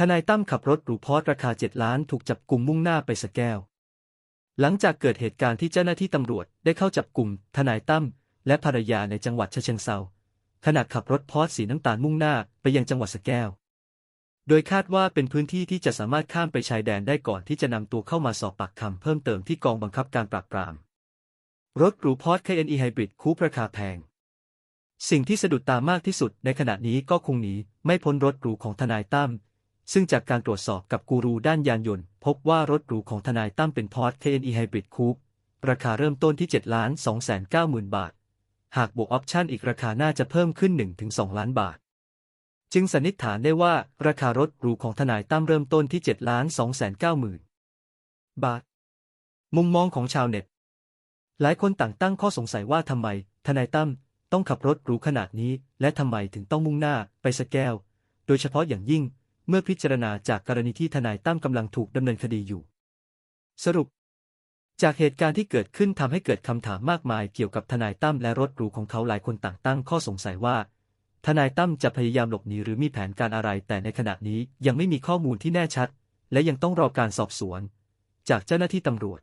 ทนายตั้มขับรถหรูพอร์ตราคา 7 ล้านถูกจับกลุ่มมุ่งหน้าไปสแก้ว หลังจากเกิดเหตุการณ์ที่เจ้าหน้าที่ตำรวจได้เข้าจับกลุ่มทนายตั้มและภรรยาในจังหวัดฉะเชิงเซาขณะขับรถพอร์ตสีน้ำตาลมุ่งหน้าไปยังจังหวัดสแก้ว โดยคาดว่าเป็นพื้นที่ที่จะสามารถข้ามไปชายแดนได้ก่อนที่จะนำตัวเข้ามาสอบปากคำเพิ่มเติมที่กองบังคับการปราบปราม รถหรูพอร์ต KNE Hybrid คูปราคาแพง สิ่งที่สะดุดตามากที่สุดในขณะนี้ก็คงหนีไม่พ้นรถหรูของทนายตั้ม ซึ่งจากการตรวจสอบกับกูรูด้านยานยนต์ พบว่ารถหรูของทนายตั้มเป็นพอร์ต KNE Hybrid Coupe ราคาเริ่มต้นที่7ล้าน2 9 0 0 0 0 บาท หากบวกออปชั่นอีกราคาน่าจะเพิ่มขึ้น 1-2 ล้านบาท จึงสันนิษฐานได้ว่าราคารถหรูของทนายตั้มเริ่มต้นที่7ล้าน2 9 0 0 0 0 บาท มุมมองของชาวเน็ต หลายคนต่างตั้งข้อสงสัยว่าทำไม ทนายตั้มต้องขับรถหรูขนาดนี้ และทำไมถึงต้องมุ่งหน้าไปสแก้ว โดยเฉพาะอย่างยิ่ง เมื่อพิจารณาจากกรณีที่ทนายตั้มกำลังถูกดำเนินคดีอยู่ สรุป จากเหตุการณ์ที่เกิดขึ้นทำให้เกิดคำถามมากมายเกี่ยวกับทนายตั้มและรถหรูของเขาหลายคนต่างตั้งข้อสงสัยว่า ทนายตั้มจะพยายามหลบหนีหรือมีแผนการอะไร แต่ในขณะนี้ยังไม่มีข้อมูลที่แน่ชัด และยังต้องรอการสอบสวน จากเจ้าหน้าที่ตำรวจ